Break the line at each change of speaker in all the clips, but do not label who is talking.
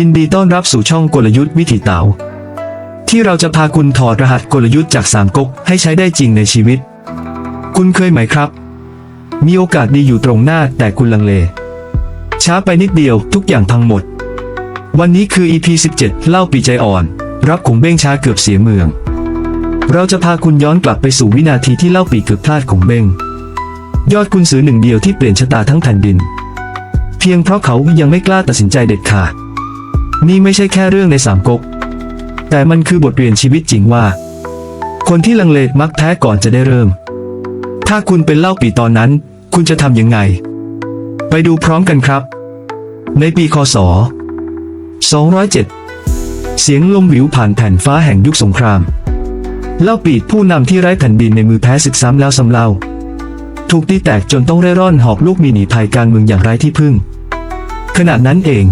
ยินดีต้อนรับสู่ช่องกลยุทธ์วิถีเต๋าที่เราจะพาคุณถอดรหัสกลยุทธ์จากสามก๊กให้ใช้ได้จริงในชีวิต คุณเคยไหมครับ มีโอกาสดีอยู่ตรงหน้าแต่คุณลังเล ช้าไปนิดเดียวทุกอย่างพังหมด วันนี้คือ EP 17 เล่าปีใจอ่อน รับขงเบ้งช้าเกือบเสียเมือง เราจะพาคุณย้อนกลับไปสู่วินาทีที่เล่าปีเกือบพลาดขงเบ้งยอดกุนซือหนึ่งเดียวที่เปลี่ยนชะตาทั้งแผ่นดิน เพียงเพราะเขายังไม่กล้าตัดสินใจเด็ดขาด นี่ไม่ใช่แค่เรื่องในสามก๊ก แต่มันคือบทเรียนชีวิตจริงว่า คนที่ลังเลมักแพ้ก่อนจะได้เริ่ม ถ้าคุณเป็นเล่าปีตอนนั้น คุณจะทำยังไง ไปดูพร้อมกันครับ ในปีคศ 207 เสียงลมหวิวผ่านแผ่นฟ้าแห่งยุคสงคราม เล่าปีผู้นำที่ไร้แผ่นดินในมือแพ้ศึกซ้ำแล้วซ้ำเล่า ถูกตีแตกจนต้องเร่ร่อนหอบลูกมีหนีภัยการเมืองอย่างไร้ที่พึ่ง ขณะนั้นเอง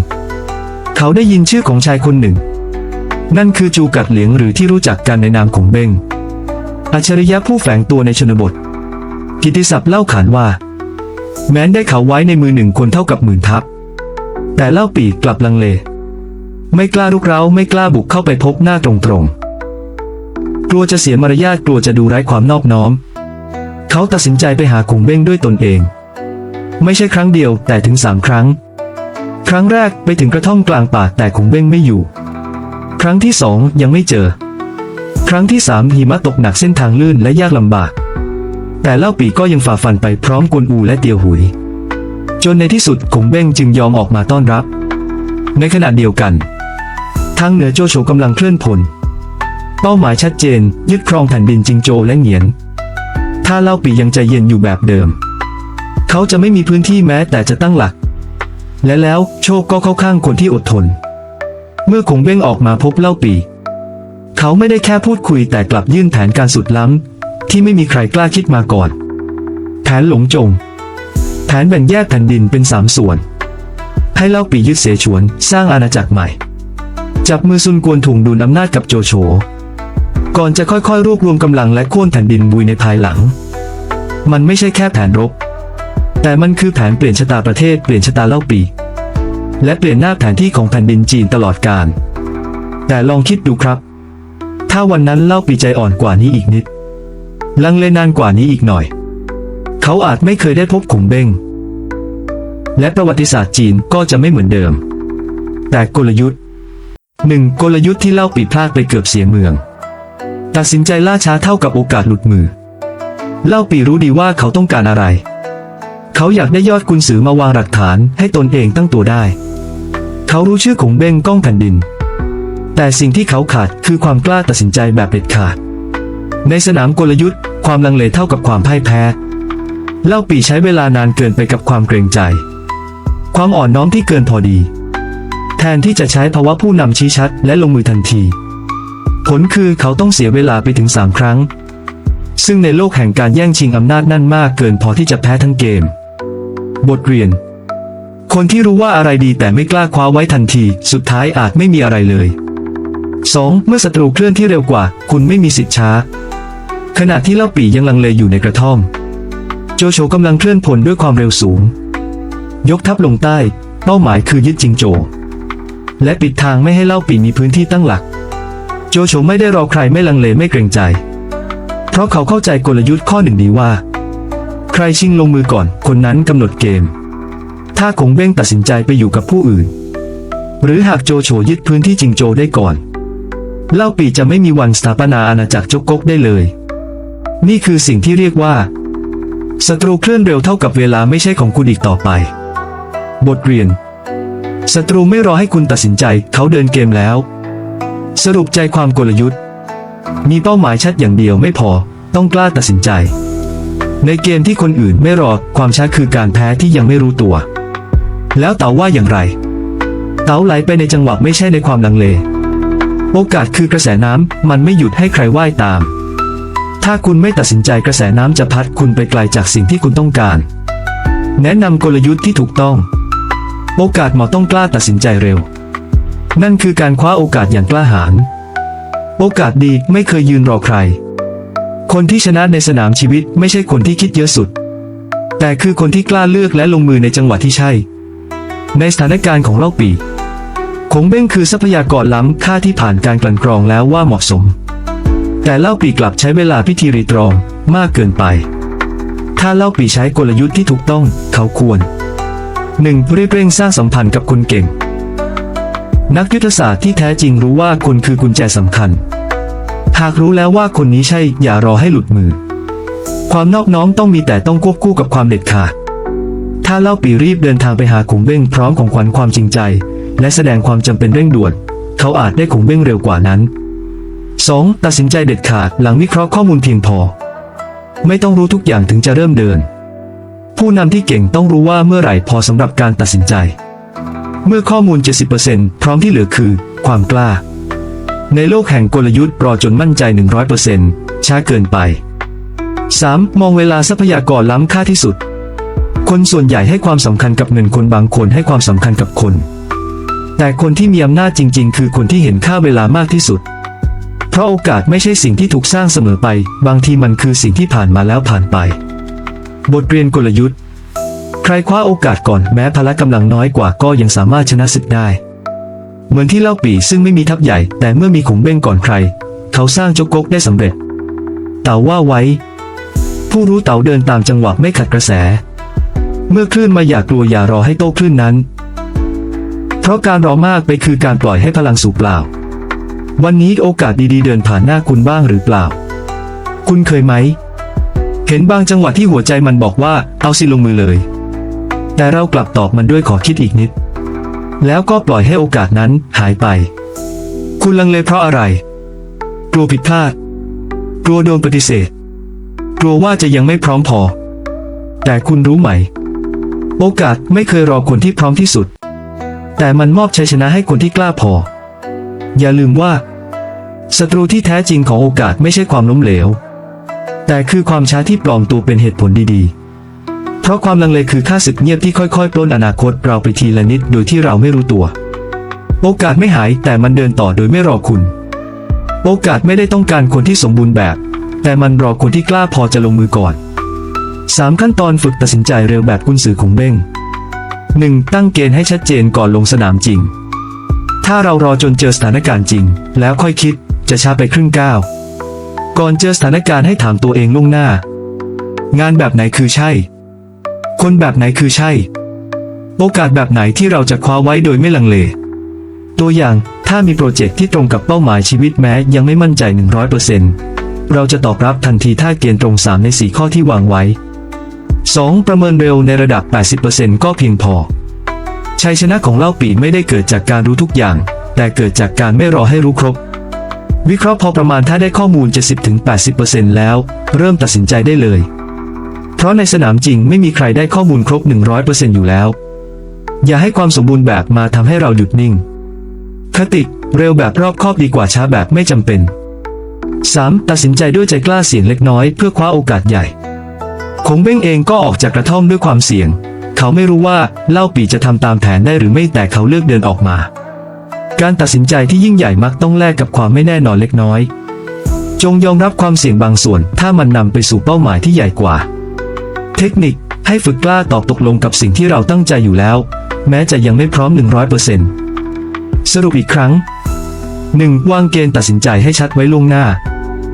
เขาได้ยินชื่อของชายคนหนึ่ง นั่นคือจูกัดเหลียงหรือที่รู้จักกันในนามของเบงอัจฉริยะผู้แฝงตัวในชนบท กิติศัพท์เล่าขานว่า แม้นได้เขาไว้ในมือหนึ่งคนเท่ากับหมื่นทัพ แต่เล่าปีกลับลังเล ไม่กล้าลุกเร้าไม่กล้าบุกเข้าไปพบหน้าตรงๆ กลัวจะเสียมารยาทกลัวจะดูไร้ความนอบน้อม เขาตัดสินใจไปหาคงเบ้งด้วยตนเอง ไม่ใช่ครั้งเดียวแต่ถึงสามครั้ง ครั้งแรกไปถึงกระท่อมกลางป่าแต่คงเบ้งไม่อยู่ ครั้งที่สองยังไม่เจอ ครั้งที่สามหิมะตกหนักเส้นทางลื่นและยากลำบาก แต่เล่าปีก็ยังฝ่าฟันไปพร้อมกวนอูและเตียวหุย จนในที่สุดคงเบ้งจึงยอมออกมาต้อนรับ ในขณะเดียวกัน ทางเหนือโจโฉกำลังเคลื่อนพล เป้าหมายชัดเจน ยึดครองแผ่นดินจิงโจและเหงียน ถ้าเล่าปียังใจเย็นอยู่แบบเดิม เขาจะไม่มีพื้นที่แม้แต่จะตั้งหลัก และแล้วโชคก็เข้าข้างคนที่อดทน เมื่อคงเบ้งออกมาพบเล่าปี เขาไม่ได้แค่พูดคุยแต่กลับยื่นแผนการสุดล้ำ ที่ไม่มีใครกล้าคิดมาก่อน แผนหลงจง แผนแบ่งแยกแผ่นดินเป็นสามส่วน ให้เล่าปียึดเสฉวนสร้างอาณาจักรใหม่ จับมือซุนกวนถ่วงดุลอำนาจกับโจโฉก่อนจะค่อยๆ รวบรวมกำลังและโค่นแผ่นดินบุยในภายหลัง มันไม่ใช่แค่แผนรบ แต่มันคือแผนเปลี่ยนชะตาประเทศเปลี่ยนชะตาเล่าปี และเปลี่ยนหน้าแผนที่ของแผ่นดินจีนตลอดกาลแต่ลองคิดดูครับ ถ้าวันนั้นเล่าปีใจอ่อนกว่านี้อีกนิด ลังเลนานกว่านี้อีกหน่อย เขาอาจไม่เคยได้พบขงเบ้งและประวัติศาสตร์จีนก็จะไม่เหมือนเดิม แต่กลยุทธ์หนึ่งกลยุทธ์ที่เล่าปีพลาดไปเกือบเสียเมือง ตัดสินใจล่าช้าเท่ากับโอกาสหลุดมือ เล่าปีรู้ดีว่าเขาต้องการอะไร เขาอยากได้ยอดกุนสือมาวางหลักฐานให้ตนเองตั้งตัวได้ เขารู้ชื่อของเบ้งก้องแผ่นดิน แต่สิ่งที่เขาขาดคือความกล้าตัดสินใจแบบเด็ดขาด ในสนามกลยุทธ์ ความลังเลเท่ากับความพ่ายแพ้ เล่าปีใช้เวลานานเกินไปกับความเกรงใจ ความอ่อนน้อมที่เกินพอดี แทนที่จะใช้ภาวะผู้นำชี้ชัดและลงมือทันที ผลคือเขาต้องเสียเวลาไปถึงสามครั้งซึ่งในโลกแห่งการแย่งชิงอำนาจนั่นมากเกินพอที่จะแพ้ทั้งเกม บทเรียน คนที่รู้ว่าอะไรดีแต่ไม่กล้าคว้าไว้ทันที สุดท้ายอาจไม่มีอะไรเลย 2. เมื่อศัตรูเคลื่อนที่เร็วกว่า คุณไม่มีสิทธิ์ช้า ขณะที่เล่าปียังลังเลอยู่ในกระท่อม โจโฉกำลังเคลื่อนพลด้วยความเร็วสูง ยกทัพลงใต้ เป้าหมายคือยึดจิงโจ และปิดทางไม่ให้เล่าปีมีพื้นที่ตั้งหลัก โจโฉไม่ได้รอใครไม่ลังเลไม่เกรงใจ เพราะเขาเข้าใจกลยุทธ์ข้อหนึ่งดีว่า ใครชิงลงมือก่อน คนนั้นกำหนดเกม ถ้าคงเบ้งตัดสินใจไปอยู่กับผู้อื่น หรือหากโจโฉยึดพื้นที่จิงโจได้ก่อน เล่าปีจะไม่มีวันสถาปนาอาณาจักรจกกกได้เลย นี่คือสิ่งที่เรียกว่าศัตรูเคลื่อนเร็วเท่ากับเวลาไม่ใช่ของคุณอีกต่อไป บทเรียนศัตรูไม่รอให้คุณตัดสินใจ เขาเดินเกมแล้ว สรุปใจความกลยุทธ์ มีเป้าหมายชัดอย่างเดียวไม่พอ ต้องกล้าตัดสินใจ ในเกมที่คนอื่นไม่รอความช้าคือการแพ้ที่ยังไม่รู้ตัว แล้วเต๋าว่าอย่างไร เต๋าไหลไปในจังหวะไม่ใช่ในความลังเล โอกาสคือกระแสน้ำมันไม่หยุดให้ใครว่ายตาม ถ้าคุณไม่ตัดสินใจกระแสน้ำจะพัดคุณไปไกลจากสิ่งที่คุณต้องการ แนะนำกลยุทธ์ที่ถูกต้อง โอกาสเหมาะต้องกล้าตัดสินใจเร็ว นั่นคือการคว้าโอกาสอย่างกล้าหาญโอกาสดีไม่เคยยืนรอใคร คนที่ชนะในสนามชีวิตไม่ใช่คนที่คิดเยอะสุด แต่คือคนที่กล้าเลือกและลงมือในจังหวะที่ใช่ ในสถานการณ์ของเล่าปีคงเบ้งคือทรัพยากรล้ำค่าที่ผ่านการกลั่นกรองแล้วว่าเหมาะสม แต่เล่าปีกลับใช้เวลาพิธีรีตรองมากเกินไป ถ้าเล่าปีใช้กลยุทธ์ที่ถูกต้องเขาควร 1. รีบเร่งสร้างสัมพันธ์กับคนเก่ง นักยุทธศาสตร์ที่แท้จริงรู้ว่าคนคือกุญแจสำคัญ หากรู้แล้วว่าคนนี้ใช่อย่ารอให้หลุดมือ ความนอบน้อมต้องมีแต่ต้องควบคู่กับความเด็ดขาดถ้าเล่าปีรีบเดินทางไปหาขุงเบ้งพร้อมของขวัญความจริงใจ และแสดงความจำเป็นเร่งด่วน เขาอาจได้ขุงเบ้งเร็วกว่านั้น 2. ตัดสินใจเด็ดขาดหลังวิเคราะห์ข้อมูลเพียงพอ ไม่ต้องรู้ทุกอย่างถึงจะเริ่มเดิน ผู้นำที่เก่งต้องรู้ว่าเมื่อไหร่พอสำหรับการตัดสินใจ เมื่อข้อมูล 70%พร้อมที่เหลือคือ ความกล้า ในโลกแห่งกลยุทธ์รอจนมั่นใจ 100%ช้าเกินไป 3. มองเวลาทรัพยากรล้ำค่าที่สุด คนส่วนใหญ่ให้ความสำคัญกับเงินคนบางคนให้ความสำคัญกับคน แต่คนที่มีอำนาจจริง ๆ คือคนที่เห็นค่าเวลามากที่สุด เพราะโอกาสไม่ใช่สิ่งที่ถูกสร้างเสมอไป บางทีมันคือสิ่งที่ผ่านมาแล้วผ่านไป บทเรียนกลยุทธ์ ใครคว้าโอกาสก่อนแม้พละกำลังน้อยกว่าก็ยังสามารถชนะศึกได้ เหมือนที่เล่าปีซึ่งไม่มีทัพใหญ่ แต่เมื่อมีขงเบ้งก่อนใคร เขาสร้างจกกกได้สำเร็จ เต่าว่าไว้ ผู้รู้เต่าเดินตามจังหวะไม่ขัดกระแส เมื่อคลื่นมาอย่ากลัวอย่ารอให้โต้คลื่นนั้น เพราะการรอมากไปคือการปล่อยให้พลังสูญเปล่า วันนี้โอกาสดีๆ เดินผ่านหน้าคุณบ้างหรือเปล่า คุณเคยไหม เห็นบางจังหวะที่หัวใจมันบอกว่าเอาสิลงมือเลย แต่เรากลับตอบมันด้วยขอคิดอีกนิด แล้วก็ปล่อยให้โอกาสนั้นหายไป คุณลังเลเพราะอะไร กลัวผิดพลาด กลัวโดนปฏิเสธ กลัวว่าจะยังไม่พร้อมพอ แต่คุณรู้ไหม โอกาสไม่เคยรอคนที่พร้อมที่สุด แต่มันมอบชัยชนะให้คนที่กล้าพอ อย่าลืมว่าศัตรูที่แท้จริงของโอกาสไม่ใช่ความล้มเหลว แต่คือความช้าที่ปลอมตัวเป็นเหตุผลดีๆ เพราะความลังเลคือค่าศึกเงียบที่ค่อยๆปล้นอนาคตเราไปทีละนิดโดยที่เราไม่รู้ตัว โอกาสไม่หายแต่มันเดินต่อโดยไม่รอคุณ โอกาสไม่ได้ต้องการคนที่สมบูรณ์แบบ แต่มันรอคนที่กล้าพอจะลงมือก่อน 3 ขั้นตอนฝึกตัดสินใจเร็วแบบกุนสือของเบ้ง 1. ตั้งเกณฑ์ให้ชัดเจนก่อนลงสนามจริง ถ้าเรารอจนเจอสถานการณ์จริง แล้วค่อยคิดจะช้าไปครึ่งก้าวก่อนเจอสถานการณ์ให้ถามตัวเองล่วงหน้า งานแบบไหนคือใช่ คนแบบไหนคือใช่ โอกาสแบบไหนที่เราจะคว้าไว้โดยไม่ลังเล ตัวอย่างถ้ามีโปรเจกต์ที่ตรงกับเป้าหมายชีวิตแม้ยังไม่มั่นใจ 100%เราจะตอบรับทันทีถ้าเกณฑ์ตรง 3 ใน 4 ข้อที่วางไว้ 2. ประเมินเร็วในระดับ 80%ก็เพียงพอ ชัยชนะของเล่าปีไม่ได้เกิดจากการรู้ทุกอย่าง แต่เกิดจากการไม่รอให้รู้ครบ วิเคราะห์พอประมาณถ้าได้ข้อมูล 70-80%แล้ว เริ่มตัดสินใจได้เลย เพราะในสนามจริงไม่มีใครได้ข้อมูลครบ 100%อยู่แล้ว อย่าให้ความสมบูรณ์แบบมาทำให้เราหยุดนิ่ง คติ เร็วแบบรอบคอบดีกว่าช้าแบบไม่จำเป็น 3. ตัดสินใจด้วยใจกล้าเสี่ยงเล็กน้อยเพื่อคว้าโอกาสใหญ่ คงเบ้งเองก็ออกจากกระท่อมด้วยความเสี่ยง เขาไม่รู้ว่าเล่าปีจะทำตามแผนได้หรือไม่แต่เขาเลือกเดินออกมา การตัดสินใจที่ยิ่งใหญ่มักต้องแลกกับความไม่แน่นอนเล็กน้อย จงยอมรับความเสี่ยงบางส่วน ถ้ามันนำไปสู่เป้าหมายที่ใหญ่กว่า เทคนิคให้ฝึกกล้าตอบตกลงกับสิ่งที่เราตั้งใจอยู่แล้ว แม้จะยังไม่พร้อม 100%สรุปอีกครั้ง 1. วางเกณฑ์ตัดสินใจให้ชัดไว้ล่วงหน้า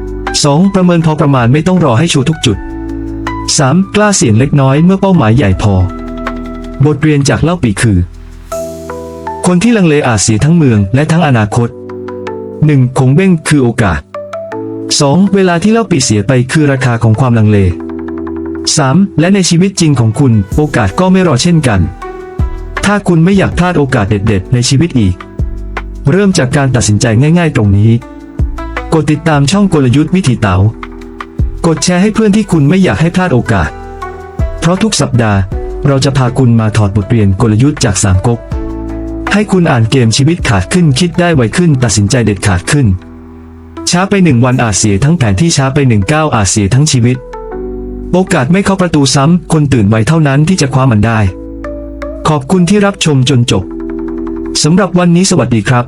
2. ประเมินพอประมาณไม่ต้องรอให้ชัวร์ทุกจุด 3. กล้าเสี่ยงเล็กน้อยเมื่อเป้าหมายใหญ่พอ บทเรียนจากเล่าปีคือ คนที่ลังเลอาจเสียทั้งเมืองและทั้งอนาคต 1. คงเบ้งคือโอกาส 2. เวลาที่เล่าปีเสียไปคือราคาของความลังเล 3. และในชีวิตจริงของคุณ โอกาสก็ไม่รอเช่นกัน ถ้าคุณไม่อยากพลาดโอกาสเด็ด ๆ ในชีวิตอีก เริ่มจากการตัดสินใจง่าย ๆ ตรงนี้ กดติดตามช่องกลยุทธ์วิถีเต๋ากดแชร์ให้เพื่อนที่คุณไม่อยากให้พลาดโอกาส เพราะทุกสัปดาห์เราจะพาคุณมาถอดบทเรียนกลยุทธ์จากสามก๊กให้คุณอ่านเกมชีวิตขาดขึ้นคิดได้ไวขึ้น ตัดสินใจเด็ดขาดขึ้น ช้าไปหนึ่งวันอาจเสียทั้งแผนที่ช้าไปหนึ่งก้าวอาจเสียทั้งชีวิต โอกาสไม่เข้าประตูซ้ำ คนตื่นไวเท่านั้นที่จะคว้ามันได้ ขอบคุณที่รับชมจนจบสำหรับวันนี้สวัสดีครับ